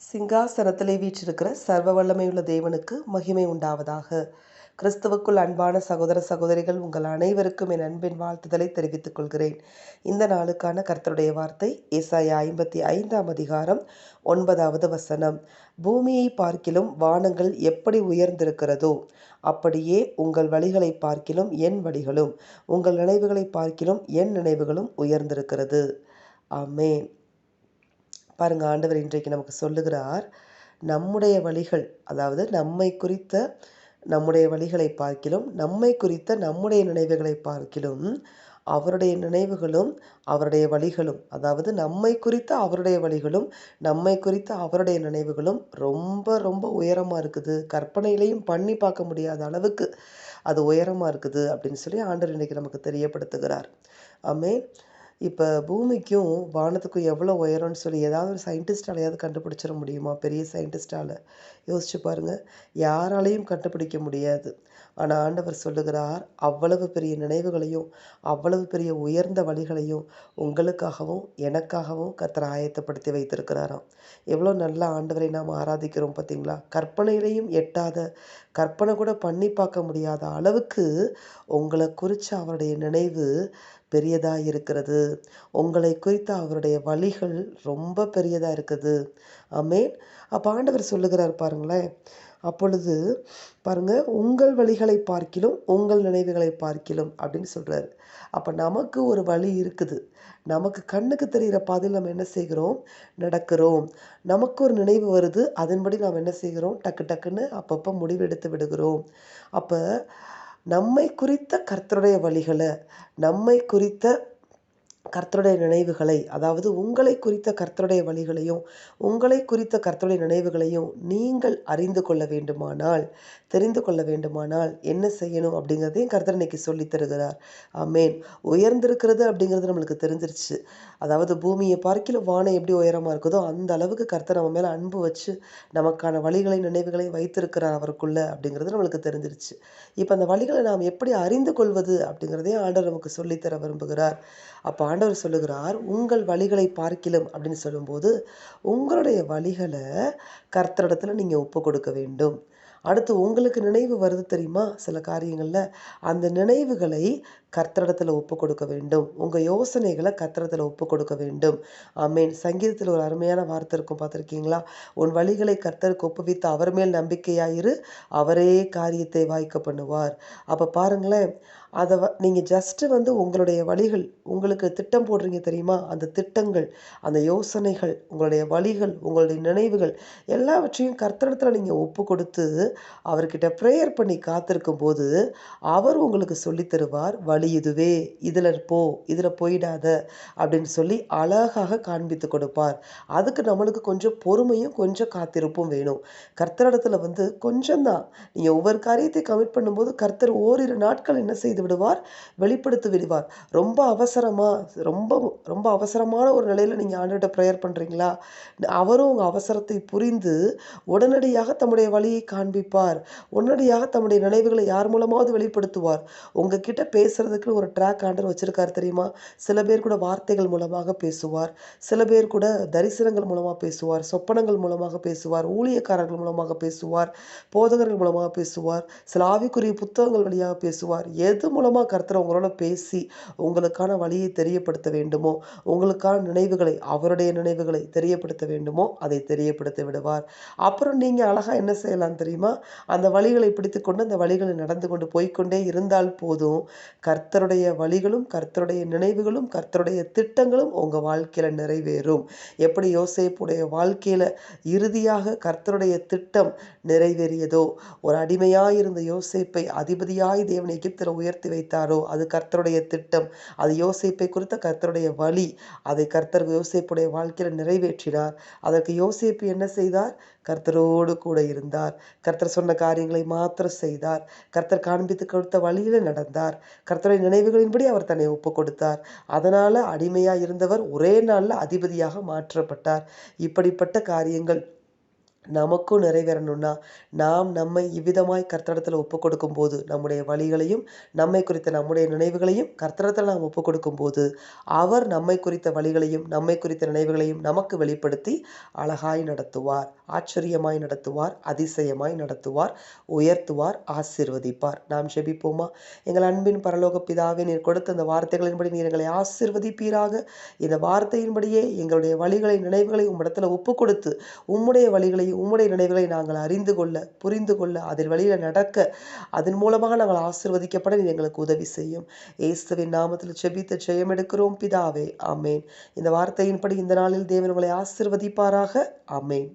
சிங்காசனத்திலே வீற்றிருக்கிற சர்வ வல்லமையுள்ள தேவனுக்கு மகிமை உண்டாவதாக. கிறிஸ்துவுக்குள் அன்பான சகோதர சகோதரிகள் உங்கள் அனைவருக்கும் என் அன்பின் வாழ்த்துதலை தெரிவித்துக் கொள்கிறேன். இந்த நாளுக்கான கர்த்தருடைய வார்த்தை ஏசாயா ஐம்பத்தி ஐந்தாம் அதிகாரம் ஒன்பதாவது வசனம். பூமியை பார்க்கிலும் வானங்கள் எப்படி உயர்ந்திருக்கிறதோ அப்படியே உங்கள் வழிகளை பார்க்கிலும் என் வழிகளும் உங்கள் நினைவுகளை பார்க்கிலும் என் நினைவுகளும் உயர்ந்திருக்கிறது. அமேன் பாருங்க ஆண்டவர் இன்றைக்கு நமக்கு சொல்லுகிறார் நம்முடைய வழிகள் அதாவது நம்மை குறித்த நம்முடைய வழிகளை பார்க்கிலும் நம்மை குறித்த நம்முடைய நினைவுகளை பார்க்கிலும் அவருடைய நினைவுகளும் அவருடைய வழிகளும் அதாவது நம்மை குறித்த அவருடைய வழிகளும் நம்மை குறித்த அவருடைய நினைவுகளும் ரொம்ப ரொம்ப உயரமாக இருக்குது. கற்பனையிலையும் பண்ணி பார்க்க முடியாத அளவுக்கு அது உயரமாக இருக்குது அப்படின்னு சொல்லி ஆண்டவர் இன்றைக்கி நமக்கு தெரியப்படுத்துகிறார். ஆமே இப்போ பூமிக்கும் வானத்துக்கும் எவ்வளோ உயரம்னு சொல்லி ஏதாவது ஒரு சயின்டிஸ்டாலையாவது கண்டுபிடிச்சிட முடியுமா? பெரிய சயின்டிஸ்டால் யோசிச்சு பாருங்கள் யாராலையும் கண்டுபிடிக்க முடியாது. ஆனால் ஆண்டவர் சொல்லுகிறார் அவ்வளவு பெரிய நினைவுகளையும் அவ்வளவு பெரிய உயர்ந்த வழிகளையும் உங்களுக்காகவும் எனக்காகவும் கர்த்தர் ஆயத்தப்படுத்தி வைத்திருக்கிறாராம். எவ்வளோ நல்ல ஆண்டவரை நாம் ஆராதிக்கிறோம் பார்த்தீங்களா? கற்பனையிலையும் எட்டாத கற்பனை கூட பண்ணி பார்க்க முடியாத அளவுக்கு உங்களை குறித்த அவருடைய நினைவு பெரியதாக இருக்கிறது. உங்களை குறித்த அவருடைய வழிகள் ரொம்ப பெரியதாக இருக்குது. ஆமேன். அப்போ ஆண்டவர் சொல்லுகிறார் பாருங்களேன். அப்பொழுது பாருங்கள் உங்கள் வழிகளை பார்க்கிலும் உங்கள் நினைவுகளை பார்க்கிலும் அப்படின்னு சொல்கிறாரு அப்போ நமக்கு ஒரு வழி இருக்குது. நமக்கு கண்ணுக்கு தெரிகிற பாதையில் நம்ம என்ன செய்கிறோம்? நடக்கிறோம். நமக்கு ஒரு நினைவு வருது. அதன்படி நாம் என்ன செய்கிறோம்? டக்கு டக்குன்னு அப்பப்போ முடிவெடுத்து விடுகிறோம். அப்போ நம்மை குறித்த கர்த்தருடைய வழிகளை நம்மை குறித்த கர்த்தருடைய நினைவுகளை அதாவது உங்களை குறித்த கர்த்தருடைய வழிகளையும் உங்களை குறித்த கர்த்தருடைய நினைவுகளையும் நீங்கள் அறிந்து கொள்ள வேண்டுமானால் தெரிந்து கொள்ள வேண்டுமானால் என்ன செய்யணும் அப்படிங்கிறதையும் கர்த்தர் இன்னைக்கு சொல்லித் தருகிறார். ஆமேன். உயர்ந்திருக்கிறது அப்படிங்கிறது நம்மளுக்கு தெரிஞ்சிருச்சு. அதாவது பூமியை பார்க்கல வானம் எப்படி உயரமாக இருக்குதோ அந்த அளவுக்கு கர்த்தர் நம்ம மேலே அன்பு வச்சு நமக்கான வழிகளை நினைவுகளை வைத்திருக்கிறார் அவருக்குள்ள அப்படிங்கிறது நம்மளுக்கு தெரிஞ்சிருச்சு. இப்போ அந்த வழிகளை நாம் எப்படி அறிந்து கொள்வது அப்படிங்கிறதையும் ஆண்டவர் நமக்கு சொல்லித்தர விரும்புகிறார். அப்போ ஆண்டவர் சொல்லுகிறார் உங்கள் வழிகளை பார்க்கிலும் அப்படின்னு சொல்லும்போது உங்களுடைய வழிகளை கர்த்தரிடத்தில் நீங்கள் ஒப்பு கொடுக்க வேண்டும். அடுத்து உங்களுக்கு நினைவு வருது தெரியுமா? சில காரியங்களில் அந்த நினைவுகளை கர்த்தரிடத்தில் ஒப்பு கொடுக்க வேண்டும். உங்கள் யோசனைகளை கர்த்தரத்தில் ஒப்பு கொடுக்க வேண்டும். ஆமீன். சங்கீதத்தில் ஒரு அருமையான வார்த்தை இருக்கும் பார்த்துருக்கீங்களா? உன் வழிகளை கர்த்தருக்கு ஒப்புவித்து அவர் மேல் நம்பிக்கையாயிரு அவரே காரியத்தை வாய்க்க பண்ணுவார். அப்போ பாருங்களேன் அதை வ நீங்கள் ஜஸ்ட்டு வந்து உங்களுடைய வழிகள் உங்களுக்கு திட்டம் போடுறீங்க தெரியுமா? அந்த திட்டங்கள் அந்த யோசனைகள் உங்களுடைய வழிகள் உங்களுடைய நினைவுகள் எல்லாவற்றையும் கர்த்தனத்தில் நீங்கள் ஒப்பு கொடுத்து அவர்கிட்ட ப்ரேயர் பண்ணி காத்திருக்கும் போது அவர் உங்களுக்கு சொல்லித் தருவார் வழி இதுவே இதில் போ இதில் போயிடாத அப்படின்னு சொல்லி அழகாக காண்பித்து கொடுப்பார். அதுக்கு நம்மளுக்கு கொஞ்சம் பொறுமையும் கொஞ்சம் காத்திருப்பும் வேணும். கர்த்தரிடத்தில் வந்து கொஞ்சம் தான் நீங்கள் ஒவ்வொரு காரியத்தை கமிட் பண்ணும்போது கர்த்தர் ஓரிரு நாட்கள் என்ன செய்து விடுவார் வெளிப்படுத்தி விடுவார் ரொம்ப அவசரமாக ரொம்ப ரொம்ப அவசரமான ஒரு நிலையில் நீங்கள் ஆண்டுகிட்ட ப்ரேயர் பண்ணுறீங்களா அவரும் உங்கள் அவசரத்தை புரிந்து உடனடியாக தம்முடைய வழியை காண்பிப்பார். உடனடியாக தம்முடைய நினைவுகளை யார் மூலமாவது வெளிப்படுத்துவார். உங்ககிட்ட பேசுகிறதுக்குன்னு ஒரு ட்ராக் ஆண்டர் வச்சுருக்கார் தெரியுமா? சில பேர் கூட வார்த்தைகள் மூலமாக பேசுவார். சில பேர் கூட தரிசனங்கள் மூலமாக பேசுவார். சொப்பனங்கள் மூலமாக பேசுவார். ஊழியக்காரர்கள் மூலமாக பேசுவார். போதகர்கள் மூலமாக பேசுவார். சில ஆவிக்குரிய புத்தகங்கள் வழியாக பேசுவார். எது மூலமாக கருத்துற உங்களோட பேசி உங்களுக்கான வழியை தெரியப்படுத்த வேண்டுமோ உங்களுக்கான நினைவுகளை அவருடைய நினைவுகளை தெரியப்படுத்த வேண்டுமோ அதை தெரியப்படுத்தி விடுவார். அப்புறம் நீங்கள் அழகாக என்ன செய்யலாம் தெரியுமா? அந்த வழிகளை பிடித்து கொண்டு அந்த வழிகளை நடந்து கொண்டு போய்கொண்டே இருந்தால் போதும். கர்த்தருடைய வழிகளும் கர்த்தருடைய நினைவுகளும் கர்த்தருடைய திட்டங்களும் உங்கள் வாழ்க்கையில் நிறைவேறும். எப்படி யோசேப்புடைய வாழ்க்கையில் இறுதியாக கர்த்தருடைய திட்டம் நிறைவேறியதோ ஒரு அடிமையாக இருந்த யோசேப்பை அதிபதியாய் தேவன் எகிப்தில் உயர் வைத்தாரோ? அது கர்த்தருடைய திட்டம். அது யோசிப்பை குறித்த கர்த்தருடைய வழி. அதை கர்த்தர் யோசிப்புடைய வாழ்க்கையில் நிறைவேற்றினார். அதற்கு யோசிப்பு என்ன செய்தார்? கர்த்தரோடு கூட இருந்தார். கர்த்தர் சொன்ன காரியங்களை மாத்திரம் செய்தார். கர்த்தர் காண்பித்து கொடுத்த வழியில் நடந்தார். கர்த்தருடைய நினைவுகளின்படி அவர் தன்னை ஒப்பு கொடுத்தார் அதனால் அடிமையாக இருந்தவர் ஒரே நாளில் அதிபதியாக மாற்றப்பட்டார். இப்படிப்பட்ட காரியங்கள் நமக்கும் நிறைவேறணும்னா நாம் நம்மை இவ்விதமாய் கர்த்தடத்தில் ஒப்பு கொடுக்கும்போது நம்முடைய வழிகளையும் நம்மை குறித்த நம்முடைய நினைவுகளையும் கர்த்தடத்தில் நாம் ஒப்பு கொடுக்கும்போது அவர் நம்மை குறித்த வழிகளையும் நம்மை குறித்த நினைவுகளையும் நமக்கு வெளிப்படுத்தி அழகாய் நடத்துவார் ஆச்சரியமாய் நடத்துவார் அதிசயமாய் நடத்துவார் உயர்த்துவார் ஆசிர்வதிப்பார். நாம் ஜெபிப்போமா? எங்கள் அன்பின் பரலோக பிதாவே நீர் கொடுத்த அந்த வார்த்தைகளின்படி நீர் எங்களை ஆசிர்வதிப்பீராக. இந்த வார்த்தையின்படியே எங்களுடைய வழிகளை நினைவுகளை உம்மிடத்தில் ஒப்பு கொடுத்து உம்முடைய வழிகளையும் உம்முடைய நினைவுகளை நாங்கள் அறிந்து கொள்ள புரிந்து கொள்ள அதில் வழியில் நடக்க அதன் மூலமாக நாங்கள் ஆசிர்வதிக்கப்பட நீ எங்களுக்கு உதவி செய்யும். இயேசுவின் நாமத்தில் செபித்து ஜெயம் எடுக்கிறோம் பிதாவே. அமேன் இந்த வார்த்தையின்படி இந்த நாளில் தேவன் உங்களை ஆசிர்வதிப்பாராக. அமேன்